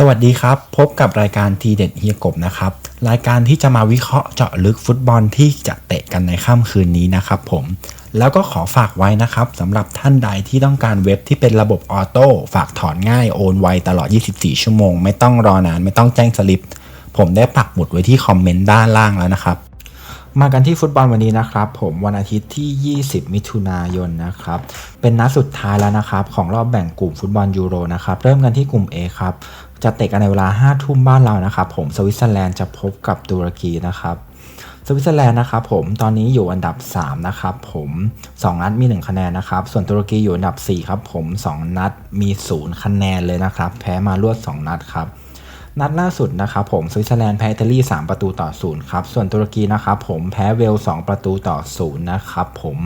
สวัสดีครับ พบกับรายการทีเด็ดเฮียกบนะครับ รายการที่จะมาวิเคราะห์เจาะลึกฟุตบอลที่จะเตะกันในค่ำคืนนี้นะครับผม แล้วก็ขอฝากไว้นะครับสำหรับท่านใดที่ต้องการเว็บที่เป็นระบบออโต้ฝากถอนง่ายโอนไวตลอด 24 ชั่วโมง ไม่ต้องรอนานไม่ต้องแจ้งสลิป ผมได้ปักหมุดไว้ที่คอมเมนต์ด้านล่างแล้วนะครับมากันที่ฟุตบอลวันนี้นะครับ ผมวันอาทิตย์ที่ 20 มิถุนายนนะครับเป็นนัดสุดท้ายแล้วนะครับ ของรอบแบ่งกลุ่มฟุตบอลยูโรนะครับ เริ่มกันที่กลุ่ม A ครับ จะเตะกันในเวลา5ทุ่มบ้านเรานะครับผมสวิตเซอร์แลนด์จะพบกับตุรกีนะครับสวิตเซอร์แลนด์นะครับผมตอนนี้อยู่อันดับ 3 นะครับผม 2 นัดมี 1 คะแนนนะครับ ส่วนตุรกีอยู่อันดับ 4 ครับผม 2 นัดมี 0 คะแนนเลยนะครับ แพ้มารวด 2 นัดครับ นัดล่าสุดนะครับผมสวิตเซอร์แลนด์แพ้อิตาลี 3 ประตูต่อ 0 ครับ ส่วนตุรกีนะครับผมแพ้เวลส์2ประตูต่อ 0 นะครับผม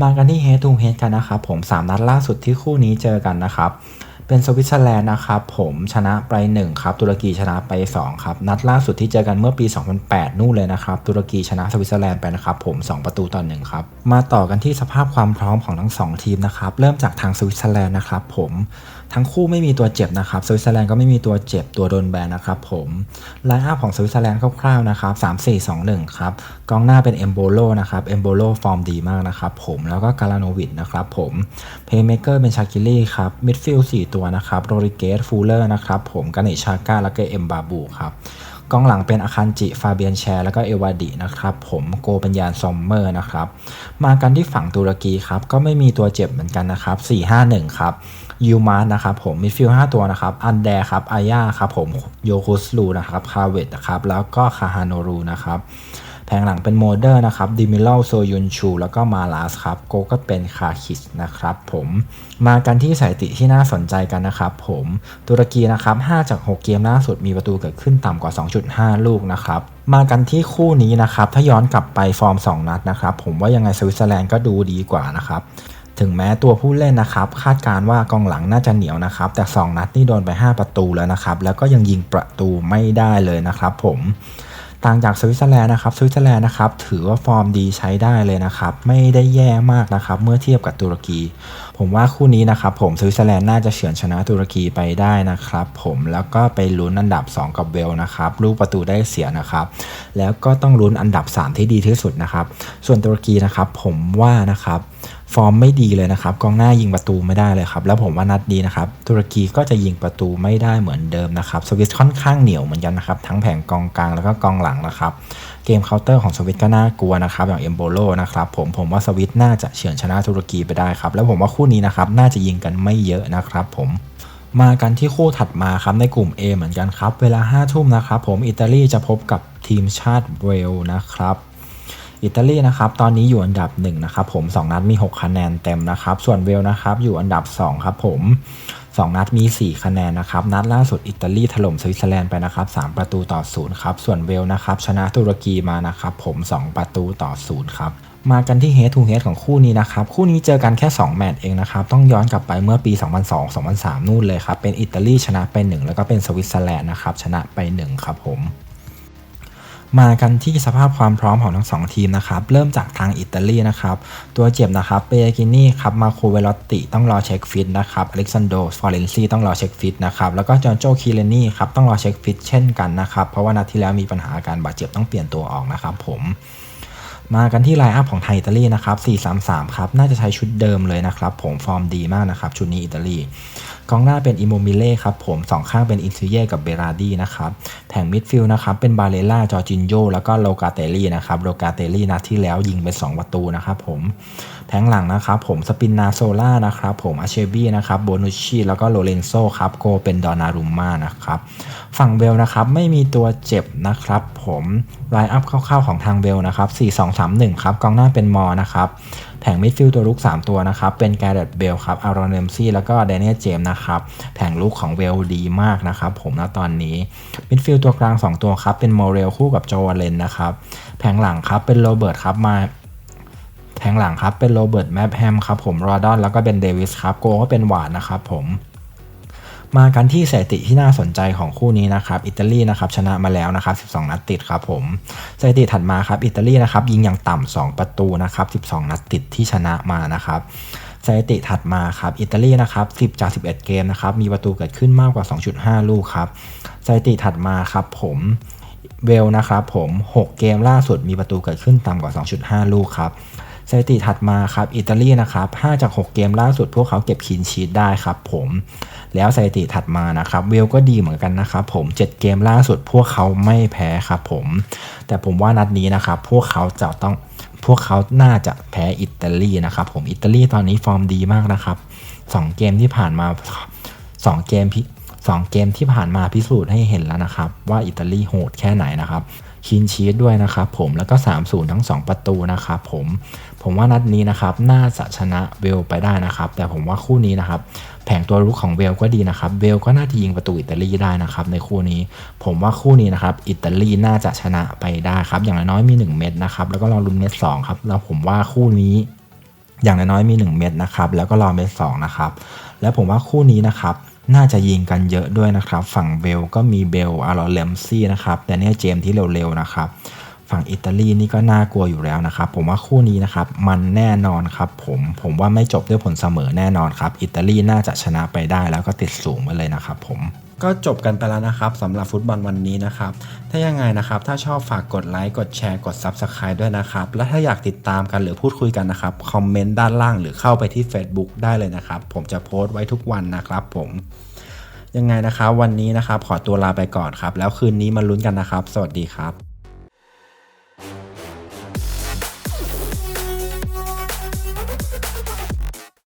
มากันที่เฮดทูเฮดกันนะครับผม 3 นัดล่าสุดที่คู่นี้เจอกันนะครับ เป็นสวิตเซอร์แลนด์นะครับผมชนะไป1ครับตุรกีชนะไป2ครับนัดล่าสุดที่เจอกันเมื่อปี 2008 นู่นเลยนะครับตุรกีชนะสวิตเซอร์แลนด์ไปนะครับผม 2 ประตูต่อ1ครับมาต่อกันที่สภาพความพร้อมของทั้ง 2 ทีมนะครับเริ่มจากทางสวิตเซอร์แลนด์นะครับผมทั้งคู่ไม่มีตัวเจ็บนะครับสวิตเซอร์แลนด์ก็ไม่มีตัวเจ็บตัวโดนแบนนะครับผมไลน์อัพของสวิตเซอร์แลนด์คร่าวๆนะครับ3 4 2 1ครับกองหน้าเป็นเอมโบโลนะครับเอมโบโลฟอร์มดีมากนะครับผมแล้วก็กาลาโนวิดนะครับผมเพย์เมเกอร์เป็นชาคิลี่ครับมิดฟิลด์4ตัวนะครับโรริเกสฟูลเลอร์นะครับผมกาเนชาก้าแล้วก็เอมบาบูครับ กองหลังเป็นอาคารจิ ฟาเบียนแชร์ แล้วก็เอวาดินะครับ ผมโกเป็นยานซอมเมอร์นะครับ มากันที่ฝั่งตุรกีครับ ก็ไม่มีตัวเจ็บเหมือนกันนะครับ 4-5-1 ครับยูมาร์นะครับผมมิดฟิลด์5ตัวนะครับ อันแดครับอาย่าครับผมโยคุสลูนะครับ คาเวตนะครับ แล้วก็คาฮานโนรูนะครับ แผงหลังเป็นโมเดอร์นะครับดิมิโลโซยุนชู แล้วก็มาลาสครับโกก็เป็นคาคิสนะครับผมมากันที่สถิติที่น่าสนใจกันนะครับผมตุรกีนะครับ5จาก 6 เกมล่าสุดมีประตูเกิดขึ้นต่ำกว่า 2.5 ลูกนะครับมากันที่คู่นี้นะครับถ้าย้อนกลับไปฟอร์ม 2 นัดนะครับผมว่ายังไงสวิตเซอร์แลนด์ก็ดูดีกว่านะครับถึงแม้ตัวผู้เล่นนะครับคาดการว่ากองหลังน่าจะเหนียวนะครับ แต่ 2 นัดนี่โดนไป 5 ประตูแล้วนะครับ แล้วก็ยังยิงประตูไม่ได้เลยนะครับผม ต่างจากสวิตเซอร์แลนด์นะครับสวิตเซอร์แลนด์นะครับถือว่าฟอร์มดีใช้ได้เลยนะครับ ไม่ได้แย่มากนะครับ เมื่อเทียบกับตุรกี ผมว่าคู่นี้นะครับ ผมสวิตเซอร์แลนด์น่าจะเฉือนชนะตุรกีไปได้นะครับ ผมแล้วก็ไปลุ้นอันดับ 2 กับเวลนะครับลูกประตูได้เสียนะครับ แล้วก็ต้องลุ้นอันดับ 3 ที่ดีที่สุดนะครับ ส่วนตุรกีนะครับ ผมว่านะครับ ฟอร์มไม่ดีเลยนะครับกองหน้ายิงประตูไม่ได้เลยครับ แล้วผมว่านัดนี้นะครับตุรกีก็จะยิงประตูไม่ได้เหมือนเดิมนะครับสวิตค่อนข้างเหนียวเหมือนกันนะครับทั้งแผงกองกลางแล้วก็กองหลังนะครับเกมเคาน์เตอร์ของสวิตก็น่ากลัวนะครับอย่างเอมโบโลนะครับผมผมว่าสวิตน่าจะเฉือนชนะตุรกีไปได้ครับแล้วผมว่าคู่นี้นะครับน่าจะยิงกันไม่เยอะนะครับผมมากันที่คู่ถัดมาครับในกลุ่ม A เหมือนกันครับ เวลา5ทุ่มนะครับผมอิตาลีจะพบกับทีมชาติเวลนะครับ อิตาลีนะครับตอนนี้อยู่อันดับ1นะครับผม 2 นัดมี 6 คะแนนเต็มนะครับ ส่วนเวลนะครับอยู่อันดับ 2 ครับผม 2 นัดมี 4 คะแนนนะครับ นัดล่าสุดอิตาลีถล่มสวิตเซอร์แลนด์ไปนะครับ 3 ประตูต่อ0ครับ ส่วนเวลนะครับชนะตุรกีมานะครับผม 2 ประตูต่อ0ครับมากันที่ head to head ของคู่นี้นะครับ คู่นี้เจอกันแค่ 2 แมตช์เองนะครับ ต้องย้อนกลับไปเมื่อปี 2002-2003 นู่นเลยครับ เป็นอิตาลีชนะไป 1 แล้วก็เป็นสวิตเซอร์แลนด์นะครับ ชนะไป 1 ครับผม มากันที่สภาพความพร้อมของทั้ง 2 ทีมนะครับ เริ่มจากทางอิตาลีนะครับ ตัวเจ็บนะครับ เปกินี่ครับ มาโคเวลอตติต้องรอเช็คฟิตนะครับ อเล็กซานโดฟอเรนซีต้องรอเช็คฟิตนะครับ แล้วก็จอร์โจคิเลนี่ครับ ต้องรอเช็คฟิตเช่นกันนะครับ เพราะว่านัดที่แล้วมีปัญหาอาการบาดเจ็บต้องเปลี่ยนตัวออกนะครับผมมากันที่ไลน์อัพของไทยอิตาลีนะครับ 4-3-3 ครับ น่าจะใช้ชุดเดิมเลยนะครับ ผม ฟอร์มดีมากนะครับ ชุดนี้อิตาลี กองหน้าเป็นอิโมมิเล่ครับผมสองข้างเป็นอินซิเย่กับเบราดีนะครับแผงมิดฟิลด์นะครับเป็นบาเลล่าจอร์จินโยแล้วก็โลกาเตลลี่นะครับโลกาเตลลี่นัดที่แล้วยิงไป2ประตูนะครับผมแผงหลังนะครับผมสปินนาโซล่านะครับผมอาเชบี้นะครับโบนุชชีแล้วก็โลเรนโซครับโกเป็นดอนารุมมานะครับฝั่งเวลนะครับไม่มีตัวเจ็บนะครับผมไลน์อัพคร่าวๆของทางเวลนะครับ4-2-3-1 ครับกองหน้าเป็นมอนะครับแผงมิดฟิลด์ตัวลุก 3 ตัวนะครับ เป็นแกเรตเบลครับอารอนเนมซี่แล้วก็เดนเนียลเจมส์นะครับ แผงลุกของเวลดีมากนะครับ ผมณตอนนี้มิดฟิลด์ตัวกลาง 2 ตัวครับ เป็นโมเรลคู่กับโจวาเลนนะครับ แผงหลังครับเป็นโรเบิร์ตครับมาแผงหลังครับเป็นโรเบิร์ตแมปแฮมครับผมรอดอนแล้วก็เป็นเดวิสครับโกก็เป็นหวานนะครับผม มากันที่สถิติที่น่าสนใจของคู่นี้นะครับอิตาลีนะครับชนะมาแล้วนะครับ 12 นัดติดครับผมสถิติถัดมาครับอิตาลีนะครับยิงอย่างต่ำ2ประตูนะครับ 12 นัดติดที่ชนะมานะครับสถิติถัดมาครับอิตาลีนะครับ10 จาก 11 เกมนะครับมีประตูเกิดขึ้นมากกว่า 2.5 ลูกครับสถิติถัดมาครับผมเวลนะครับผม 6 เกมล่าสุดมีประตูเกิดขึ้นต่ำกว่า 2.5 ลูกครับ สถิติถัดมาครับอิตาลีนะครับ5จาก 6 เกมล่าสุดพวกเขาเก็บคีนชีตได้ครับผมแล้วสถิติถัดมานะครับเวลก็ดีเหมือนกันนะครับผม 7 เกมล่าสุดพวกเขาไม่แพ้ครับผม แต่ผมว่านัดนี้นะครับพวกเขาจะต้องพวกเขาน่าจะแพ้อิตาลีนะครับผมอิตาลีตอนนี้ฟอร์มดีมากนะครับสองเกมที่ผ่านมาสองเกมพิสองเกมที่ผ่านมาพิสูจน์ให้เห็นแล้วนะครับ ว่าอิตาลีโหดแค่ไหนนะครับ คินชีสด้วยนะครับผมแล้วก็ 3-0 ทั้ง 2 ประตูนะครับผมผมว่านัดนี้นะครับน่าจะชนะเวลไปได้นะครับ แต่ผมว่าคู่นี้นะครับแผงตัวรุกของเวลก็ดีนะครับเวลก็น่าจะยิงประตูอิตาลีได้นะครับในคู่นี้ ผมว่าคู่นี้นะครับอิตาลีน่าจะชนะไปได้ครับอย่างน้อยมี 1 เม็ดนะครับแล้วก็รอลุ้นเม็ดสองครับแล้วผมว่าคู่นี้อย่างน้อยมี 1 เม็ดนะครับแล้วก็รอเม็ดสองนะครับแล้วผมว่าคู่นี้นะครับ น่าจะยิงกันเยอะด้วยนะครับ ฝั่งเบลก็มีเบลอารอเลมซี่นะครับแต่เนี่ยเจมส์ที่เร็วๆนะครับฝั่งอิตาลีนี่ก็น่ากลัวอยู่แล้วนะครับ ผมว่าคู่นี้นะครับมันแน่นอนครับผมผมว่าไม่จบด้วยผลเสมอแน่นอนครับ อิตาลีน่าจะชนะไปได้แล้วก็ติดสูงไปเลยนะครับผม ก็จบกันไปแล้วนะครับสำหรับฟุตบอลวันนี้นะครับ ถ้ายังไงนะครับ ถ้าชอบฝากกดไลค์กดแชร์กด Subscribe ด้วยนะครับ และถ้าอยากติดตามกันหรือพูดคุยกันนะครับ คอมเมนต์ด้านล่างหรือเข้าไปที่ Facebook ได้เลยนะครับ ผมจะโพสต์ไว้ทุกวันนะครับผมยังไงนะครับ วันนี้นะครับ ขอตัวลาไปก่อนครับ แล้วคืนนี้มาลุ้นกันนะครับ สวัสดีครับ